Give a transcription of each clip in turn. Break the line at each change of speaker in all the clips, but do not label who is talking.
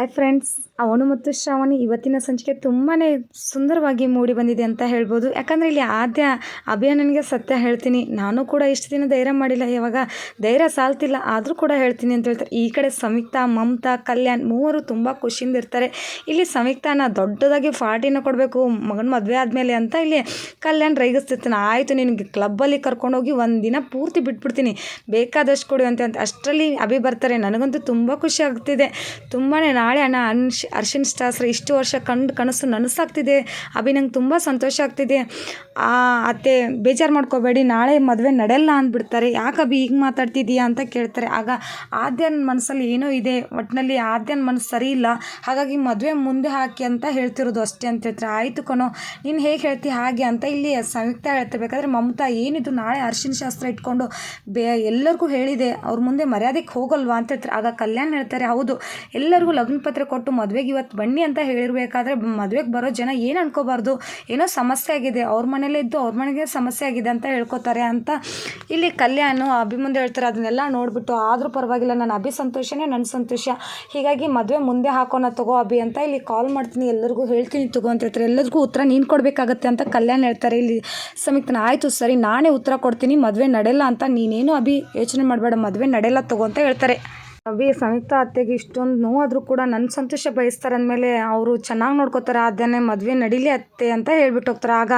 Hi friends ಅವನು ಮತ್ತು ಶ್ರಾವಣಿ ಇವತ್ತಿನ ಸಂಚಿಕೆ ತುಂಬಾ ಸುಂದರವಾಗಿ ಮೂಡಿ ಬಂದಿದೆ ಅಂತ ಹೇಳ್ಬೋದು. ಯಾಕಂದರೆ ಇಲ್ಲಿ ಆದ್ಯ ಅಭಿಯಾನನಿಗೆ ಸತ್ಯ ಹೇಳ್ತೀನಿ. ನಾನು ಕೂಡ ಇಷ್ಟು ದಿನ ಧೈರ್ಯ ಮಾಡಿಲ್ಲ. ಇವಾಗ ಧೈರ್ಯ ಸಾಲ್ತಿಲ್ಲ. ಆದರೂ ಕೂಡ ಹೇಳ್ತೀನಿ ಅಂತ ಹೇಳ್ತಾರೆ. ಈ ಕಡೆ ಸಂಯುಕ್ತ ಮಮತಾ, ಕಲ್ಯಾಣ್ ಮೂವರು ತುಂಬ ಖುಷಿಯಿಂದ ಇರ್ತಾರೆ. ಇಲ್ಲಿ ಸಂಯುಕ್ತನ ದೊಡ್ಡದಾಗಿ ಪಾರ್ಟಿನ ಕೊಡಬೇಕು, ಮಗನ ಮದುವೆ ಆದಮೇಲೆ ಅಂತ ಇಲ್ಲಿ ಕಲ್ಯಾಣ್ ರೈಗಿಸ್ತಿರ್ತಾನೆ. ಆಯಿತು ನಿನಗೆ ಕ್ಲಬ್ಬಲ್ಲಿ ಕರ್ಕೊಂಡೋಗಿ ಒಂದು ದಿನ ಪೂರ್ತಿ ಬಿಟ್ಬಿಡ್ತೀನಿ. ಬೇಕಾದಷ್ಟು ಕೊಡು ಅಂತ ಅಷ್ಟರಲ್ಲಿ ಅಭಿ ಬರ್ತಾರೆ. ನನಗಂತೂ ತುಂಬ ಖುಷಿ ಆಗ್ತಿದೆ. ತುಂಬಾ ನಾಳೆ ಅಣ್ಣ ಅನ್ಶ್ ಅರ್ಶಿನ ಶಾಸ್ತ್ರ ಇಷ್ಟು ವರ್ಷ ಕಂಡು ಕನಸು ನನಸಾಗ್ತಿದೆ. ಅಭಿ ನಂಗೆ ತುಂಬ ಸಂತೋಷ ಆಗ್ತಿದೆ. ಅತ್ತೆ, ಬೇಜಾರು ಮಾಡ್ಕೋಬೇಡಿ, ನಾಳೆ ಮದುವೆ ನಡೆಯಲ್ಲ ಅಂದ್ಬಿಡ್ತಾರೆ. ಯಾಕೆ ಅಭಿ ಈಗ ಮಾತಾಡ್ತಿದ್ದೀಯಾ ಅಂತ ಕೇಳ್ತಾರೆ. ಆಗ ಆದ್ಯನ ಮನಸ್ಸಲ್ಲಿ ಏನೋ ಇದೆ. ಒಟ್ಟಿನಲ್ಲಿ ಆದ್ಯನ ಮನಸ್ಸು ಸರಿ ಇಲ್ಲ. ಹಾಗಾಗಿ ಮದುವೆ ಮುಂದೆ ಹಾಕಿ ಅಂತ ಹೇಳ್ತಿರೋದು ಅಷ್ಟೇ ಅಂತ ಹೇಳ್ತಾರೆ. ಆಯಿತು ಕಣೋ, ನೀನು ಹೇಗೆ ಹೇಳ್ತಿ ಹಾಗೆ ಅಂತ ಇಲ್ಲಿ ಸಂಯುಕ್ತ ಹೇಳ್ತಿರ್ಬೇಕಾದ್ರೆ ಮಮತಾ ಏನಿದು ನಾಳೆ ಅರ್ಶಿನ ಶಾಸ್ತ್ರ ಇಟ್ಕೊಂಡು ಬೇ ಎಲ್ಲರಿಗೂ ಹೇಳಿದೆ. ಅವ್ರ ಮುಂದೆ ಮರ್ಯಾದೆಗೆ ಹೋಗಲ್ವಾ ಅಂತ ಹೇಳ್ತಾರೆ. ಆಗ ಕಲ್ಯಾಣ್ ಹೇಳ್ತಾರೆ, ಹೌದು. ಎಲ್ಲರಿಗೂ ಲಗ್ನ ಪತ್ರ ಕೊಟ್ಟು ಮದುವೆಗೆ ಇವತ್ತು ಬನ್ನಿ ಅಂತ ಹೇಳಿರಬೇಕಾದ್ರೆ ಮದುವೆಗೆ ಬರೋ ಜನ ಏನು ಅನ್ಕೋಬಾರ್ದು? ಏನೋ ಸಮಸ್ಯೆ ಆಗಿದೆ. ಅವ್ರ ಮನೇಲೇ ಇದ್ದು ಅವ್ರ ಮನೆಗೆ ಸಮಸ್ಯೆ ಆಗಿದೆ ಅಂತ ಹೇಳ್ಕೊತಾರೆ ಅಂತ ಇಲ್ಲಿ ಕಲ್ಯಾಣ ಅಭಿ ಮುಂದೆ ಹೇಳ್ತಾರೆ. ಅದನ್ನೆಲ್ಲ ನೋಡಿಬಿಟ್ಟು ಆದರೂ ಪರವಾಗಿಲ್ಲ. ನನ್ನ ಅಭಿ ಸಂತೋಷನೇ ನನ್ನ ಸಂತೋಷ. ಹೀಗಾಗಿ ಮದುವೆ ಮುಂದೆ ಹಾಕೋಣ ತಗೋ ಅಭಿ ಅಂತ ಇಲ್ಲಿ ಕಾಲ್ ಮಾಡ್ತೀನಿ. ಎಲ್ಲರಿಗೂ ಹೇಳ್ತೀನಿ ತಗೋ ಅಂತ ಹೇಳ್ತಾರೆ. ಎಲ್ಲರಿಗೂ ಉತ್ತರ ನೀನು ಕೊಡಬೇಕಾಗತ್ತೆ ಅಂತ ಕಲ್ಯಾಣ ಹೇಳ್ತಾರೆ. ಇಲ್ಲಿ ಸಮೀಕ್ತನ ಆಯಿತು ಸರಿ, ನಾನೇ ಉತ್ತರ ಕೊಡ್ತೀನಿ. ಮದುವೆ ನಡೆಯಲ್ಲ ಅಂತ ನೀನೇನು ಅಭಿ ಯೋಚನೆ ಮಾಡಬೇಡ. ಮದುವೆ ನಡೆಯಲ್ಲ ತಗೋ ಅಂತ ಹೇಳ್ತಾರೆ. ಅಭಿ ಸಂಯುಕ್ತ ಅತ್ತೆಗೆ ಇಷ್ಟೊಂದು ನೋವಾದರೂ ಕೂಡ ನನ್ನ ಸಂತೋಷ ಬಯಸ್ತಾರೆ ಅಂದಮೇಲೆ ಅವರು ಚೆನ್ನಾಗಿ ನೋಡ್ಕೋತಾರೆ, ಅದನ್ನೇ ಮದುವೆ ನಡೀಲಿ ಅತ್ತೆ ಅಂತ ಹೇಳ್ಬಿಟ್ಟು ಹೋಗ್ತಾರೆ. ಆಗ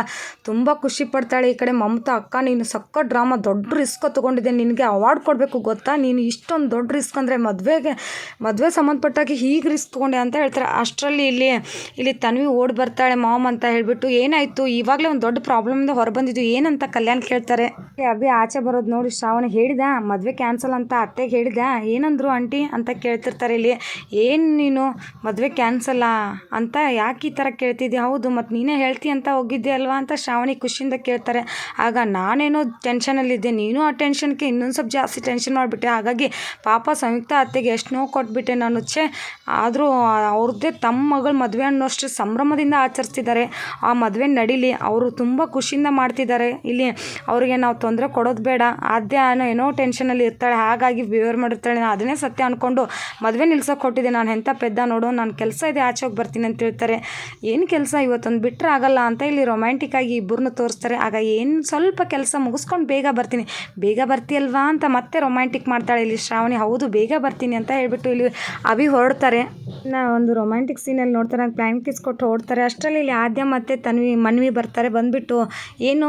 ತುಂಬ ಖುಷಿ ಪಡ್ತಾಳೆ ಈ ಕಡೆ ಮಮತಾ, ಅಕ್ಕ, ನೀನು ಸಕ್ಕ ಡ್ರಾಮಾ, ದೊಡ್ಡ ರಿಸ್ಕ್ ತೊಗೊಂಡಿದ್ದೆ, ನಿನಗೆ ಅವಾರ್ಡ್ ಕೊಡಬೇಕು ಗೊತ್ತಾ? ನೀನು ಇಷ್ಟೊಂದು ದೊಡ್ಡ ರಿಸ್ಕ್ ಅಂದರೆ ಮದುವೆಗೆ, ಮದುವೆ ಸಂಬಂಧಪಟ್ಟಾಗಿ ಹೀಗೆ ರಿಸ್ಕ್ ತೊಗೊಂಡೆ ಅಂತ ಹೇಳ್ತಾರೆ. ಅಷ್ಟರಲ್ಲಿ ಇಲ್ಲಿ ಇಲ್ಲಿ ತನ್ವಿ ಓಡಿ ಬರ್ತಾಳೆ ಮಾಮ್ ಅಂತ ಹೇಳಿಬಿಟ್ಟು, ಏನಾಯಿತು? ಇವಾಗಲೇ ಒಂದು ದೊಡ್ಡ ಪ್ರಾಬ್ಲಮಿಂದ ಹೊರಬಂದಿದ್ದು ಏನಂತ ಕಲ್ಯಾಣ್ ಕೇಳ್ತಾರೆ? ಅಭಿ ಆಚೆ ಬರೋದು ನೋಡಿ ಶ್ರಾವಣ ಹೇಳಿದ? ಮದುವೆ ಕ್ಯಾನ್ಸಲ್ ಅಂತ ಅತ್ತೆಗೆ ಹೇಳಿದ? ಏನಂದ್ರು ಆಂಟಿ ಅಂತ ಕೇಳ್ತಿರ್ತಾರೆ ಇಲ್ಲಿ. ಏನು ನೀನು ಮದುವೆ ಕ್ಯಾನ್ಸಲ್ಲ ಅಂತ ಯಾಕೆ ಈ ಥರ ಕೇಳ್ತಿದ್ದೆ? ಹೌದು ಮತ್ತು ನೀನೇ ಹೇಳ್ತಿ ಅಂತ ಹೋಗಿದ್ದೆ ಅಲ್ವಾ ಅಂತ ಶ್ರಾವಣಿ ಖುಷಿಯಿಂದ ಕೇಳ್ತಾರೆ. ಆಗ ನಾನೇನೋ ಟೆನ್ಷನಲ್ಲಿದ್ದೆ ನೀನು ಆ ಟೆನ್ಷನ್ಗೆ ಇನ್ನೊಂದು ಸ್ವಲ್ಪ ಜಾಸ್ತಿ ಟೆನ್ಷನ್ ಮಾಡಿಬಿಟ್ಟೆ. ಹಾಗಾಗಿ ಪಾಪ ಸಂಯುಕ್ತ ಅತ್ತೆಗೆ ಎಷ್ಟು ನೋವು ಕೊಟ್ಬಿಟ್ಟೆ ನಾನು. ಛೇ, ಆದರೂ ಅವ್ರದ್ದೇ ತಮ್ಮ ಮಗಳ ಮದುವೆ ಅನ್ನೋಷ್ಟು ಸಂಭ್ರಮದಿಂದ ಆಚರಿಸ್ತಿದ್ದಾರೆ. ಆ ಮದುವೆ ನಡೀಲಿ. ಅವರು ತುಂಬ ಖುಷಿಯಿಂದ ಮಾಡ್ತಿದ್ದಾರೆ. ಇಲ್ಲಿ ಅವರಿಗೆ ನಾವು ತೊಂದರೆ ಕೊಡೋದು ಬೇಡ. ಆದ್ಯ ಏನೋ ಟೆನ್ಷನಲ್ಲಿ ಇರ್ತಾಳೆ. ಹಾಗಾಗಿ ಬಿಹೇವ್ ಮಾಡಿರ್ತಾಳೆ. ಅದನ್ನೇ ಸತ್ಯ ಅಂದ್ಕೊಂಡು ಮದುವೆ ನಿಲ್ಸೋಕೆ ಕೊಟ್ಟಿದ್ದೆ ನಾನು ಎಂಥ ಪೆದ್ದ ನೋಡು, ನಾನು ಕೆಲಸ ಇದೆ, ಆಚೆ ಹೋಗಿ ಬರ್ತೀನಿ ಅಂತ ಹೇಳ್ತಾರೆ. ಏನು ಕೆಲಸ ಇವತ್ತೊಂದು ಬಿಟ್ಟರೆ ಆಗಲ್ಲ ಅಂತ ಇಲ್ಲಿ ರೊಮ್ಯಾಂಟಿಕ್ ಆಗಿ ಇಬ್ಬರನ್ನ ತೋರಿಸ್ತಾರೆ. ಆಗ ಏನು ಸ್ವಲ್ಪ ಕೆಲಸ ಮುಗಿಸ್ಕೊಂಡು ಬೇಗ ಬರ್ತೀನಿ. ಬೇಗ ಬರ್ತೀಯಲ್ವಾ ಅಂತ ಮತ್ತೆ ರೊಮ್ಯಾಂಟಿಕ್ ಮಾಡ್ತಾಳೆ ಇಲ್ಲಿ ಶ್ರಾವಣಿ. ಹೌದು, ಬೇಗ ಬರ್ತೀನಿ ಅಂತ ಹೇಳ್ಬಿಟ್ಟು ಇಲ್ಲಿ ಅಭಿ ಹೊರಡ್ತಾರೆ. ನಾ ಒಂದು ರೊಮ್ಯಾಂಟಿಕ್ ಸೀನಲ್ಲಿ ನೋಡ್ತಾರೆ ಪ್ಲ್ಯಾನ್ ಕಿಸ್ ಕೊಟ್ಟು ಓಡ್ತಾರೆ. ಅಷ್ಟರಲ್ಲಿ ಇಲ್ಲಿ ಆದ್ಯ ಮತ್ತು ತನ್ವಿ, ಮನ್ವಿ ಬರ್ತಾರೆ, ಬಂದುಬಿಟ್ಟು. ಏನು,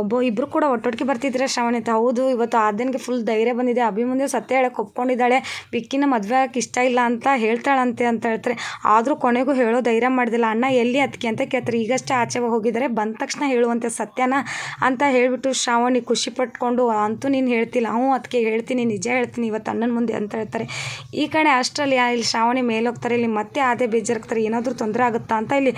ಒಬ್ಬ ಇಬ್ಬರು ಕೂಡ ಒಟ್ಟೊಟ್ಟಿಗೆ ಬರ್ತಿದ್ರೆ ಶ್ರಾವಣಿ ಅಂತ ಹೌದು, ಇವತ್ತು ಆದ್ಯನಿಗೆ ಫುಲ್ ಧೈರ್ಯ ಬಂದಿದೆ. ಅಭಿ ಮುಂದೆ ಸತ್ಯ ಹೇಳಕ್ಕೆ ಒಪ್ಕೊಂಡಿದ್ದಾಳೆ. ಬಿಕ್ಕಿನ ಮದುವೆ ಆಗಕ್ಕೆ ಇಷ್ಟ ಇಲ್ಲ ಅಂತ ಹೇಳ್ತಾಳಂತೆ ಅಂತ ಹೇಳ್ತಾರೆ. ಆದರೂ ಕೊನೆಗೂ ಹೇಳೋ ಧೈರ್ಯ ಮಾಡಿದಿಲ್ಲ. ಅಣ್ಣ ಎಲ್ಲಿ ಅದಕ್ಕೆ ಅಂತ ಕೇಳ್ತಾರೆ. ಈಗಷ್ಟೇ ಆಚೆ ಹೋಗಿದ್ದಾರೆ. ಬಂದ ತಕ್ಷಣ ಹೇಳುವಂತೆ ಸತ್ಯನ ಅಂತ ಹೇಳಿಬಿಟ್ಟು ಶ್ರಾವಣಿ ಖುಷಿ ಪಟ್ಕೊಂಡು, ಅಂತೂ ನೀನು ಹೇಳ್ತಿಲ್ಲ. ಹ್ಞೂ ಅದಕ್ಕೆ ಹೇಳ್ತೀನಿ. ನಿಜ ಹೇಳ್ತೀನಿ. ಇವತ್ತು ಅಣ್ಣನ ಮುಂದೆ ಅಂತ ಹೇಳ್ತಾರೆ. ಈ ಕಡೆ ಅಷ್ಟರಲ್ಲಿ ಇಲ್ಲಿ ಶ್ರಾವಣಿ ಮೇಲೆ ಹೋಗ್ತಾರೆ ಇಲ್ಲಿ ಮತ್ತೆ ಅದೇ ಬೇಜಾರಾಗ್ತಾರೆ, ಏನಾದರೂ ತೊಂದರೆ ಆಗುತ್ತಾ ಅಂತ ಇಲ್ಲಿ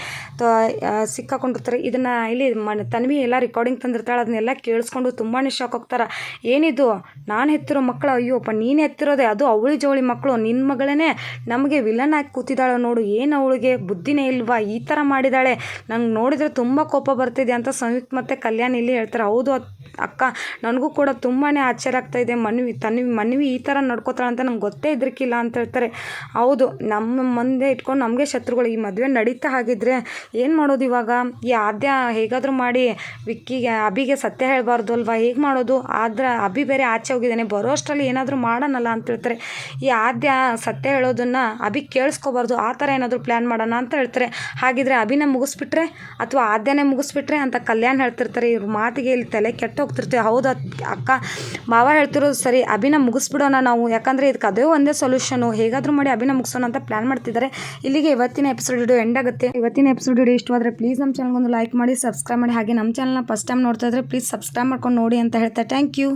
ಸಿಕ್ಕಾಕೊಂಡಿರ್ತಾರೆ. ಇದನ್ನು ಇಲ್ಲಿ ಮ ತನ್ವಿ ಎಲ್ಲ ರೆಕಾರ್ಡಿಂಗ್ ತಂದಿರ್ತಾಳೆ, ಅದನ್ನೆಲ್ಲ ಕೇಳಿಸ್ಕೊಂಡು ತುಂಬಾ ಶಾಕ್ ಹೋಗ್ತಾರೆ ಏನಿದು? ನಾನು ಹೆತ್ತಿರೋ ಮಕ್ಕಳು ಅಯ್ಯೋಪ್ಪ, ನೀನು ಹೆತ್ತಿರೋದೆ ಅದು ಅವಳಿ ಜವಳಿ ಮಕ್ಕಳು ನಿನ್ನ ಮಗಳೇ ನಮಗೆ ವಿಲನ್ ಆಗಿ ಕೂತಿದ್ದಾಳೆ ನೋಡು, ಏನು ಅವಳಿಗೆ ಬುದ್ಧಿನೇ ಇಲ್ವಾ, ಈ ಥರ ಮಾಡಿದ್ದಾಳೆ. ನಂಗೆ ನೋಡಿದರೆ ತುಂಬ ಕೋಪ ಬರ್ತಿದೆ ಅಂತ ಸಂಯುಕ್ತ ಮತ್ತು ಕಲ್ಯಾಣ್ ಇಲ್ಲಿ ಹೇಳ್ತಾರೆ. ಹೌದು ಅಕ್ಕ, ನನಗೂ ಕೂಡ ತುಂಬಾ ಆಶ್ಚರ್ಯ ಆಗ್ತಾಯಿದೆ ಮನ್ವಿ, ತನ್ವಿ, ಮನ್ವಿ ಈ ಥರ ನಡ್ಕೋತಾಳೆ ಅಂತ ನಂಗೆ ಗೊತ್ತೇ ಇದ್ರಕ್ಕಿಲ್ಲ ಅಂತ ಹೇಳ್ತಾರೆ. ಹೌದು ನಮ್ಮ ಮುಂದೆ ಇಟ್ಕೊಂಡು ನಮಗೆ ಶತ್ರುಗಳು ಈ ಮದುವೆ ನಡೀತಾ ಹಾಗಿದ್ರೆ ಏನು ಮಾಡೋದು ಇವಾಗ? ಈ ಆದ್ಯ ಹೇಗಾದರೂ ಮಾಡಿ ವಿಕ್ಕಿಗೆ, ಅಭಿಗೆ ಸತ್ಯ ಹೇಳಬಾರ್ದು ಅಲ್ವಾ? ಹೇಗೆ ಮಾಡೋದು? ಆದ್ರೆ ಅಭಿ ಬೇರೆ ಆಚೆ ಹೋಗಿದ್ದಾನೆ. ಬರೋ ಅಷ್ಟರಲ್ಲಿ ಏನಾದರೂ ಮಾಡೋಣಲ್ಲ ಅಂತ ಹೇಳ್ತಾರೆ. ಈ ಆದ್ಯ ಸತ್ಯ ಹೇಳೋದನ್ನು ಅಭಿ ಕೇಳಿಸ್ಕೋಬಾರ್ದು. ಆ ಥರ ಏನಾದರೂ ಪ್ಲ್ಯಾನ್ ಮಾಡೋಣ ಅಂತ ಹೇಳ್ತಾರೆ. ಹಾಗಿದ್ರೆ ಅಭಿನ ಮುಗಿಸ್ಬಿಟ್ರೆ ಅಥವಾ ಆದ್ಯನೇ ಮುಗಿಸ್ಬಿಟ್ರೆ ಅಂತ ಕಲ್ಯಾಣ್ ಹೇಳ್ತಿರ್ತಾರೆ. ಇವ್ರ ಮಾತಿಗೆ ಇಲ್ಲಿ ತಲೆ ಕೆಟ್ಟು ಹೋಗ್ತಿರ್ತೀವಿ ಹೌದು ಅಕ್ಕ, ಮಾವ ಹೇಳ್ತಿರೋದು ಸರಿ ಅಭಿನ ಮುಗಿಸ್ಬಿಡೋಣ ನಾವು. ಯಾಕಂದರೆ ಇದಕ್ಕೆ ಅದೇ ಒಂದೇ ಸೊಲ್ಯೂಷನು ಹೇಗಾದರೂ ಮಾಡಿ ಅಭಿನ ಮುಗಿಸೋಣ ಅಂತ ಪ್ಲ್ಯಾನ್ ಮಾಡ್ತಿದ್ದಾರೆ ಇಲ್ಲಿಗೆ ಇವತ್ತಿನ ಎಪಿಸೋಡ್ ವಿಡಿಯೋ ಎಂಡ್ ಆಗುತ್ತೆ. ಇವತ್ತಿನ ಎಪಿಸೋಡ್ ವಿಡಿಯೋ ಇಷ್ಟವಾದರೆ ಪ್ಲೀಸ್ ನಮ್ಮ ಚಾನಲ್ಗೊಂದು ಲೈಕ್ ಮಾಡಿ ಸಬ್ಸ್ಕ್ರೈಬ್ ಮಾಡಿ. ಹಾಗೆ ನಮ್ಮ ಚಾನಲ್ನ ಫಸ್ಟ್ ಟೈಮ್ ನೋಡ್ತಾ ಇದ್ರೆ ಪ್ಲೀಸ್ ಸಬ್ಸ್ಕ್ರೈಬ್ ಮಾಡ್ಕೊಂಡು ನೋಡಿ ಅಂತ ಹೇಳ್ತಾ ಥ್ಯಾಂಕ್ ಯು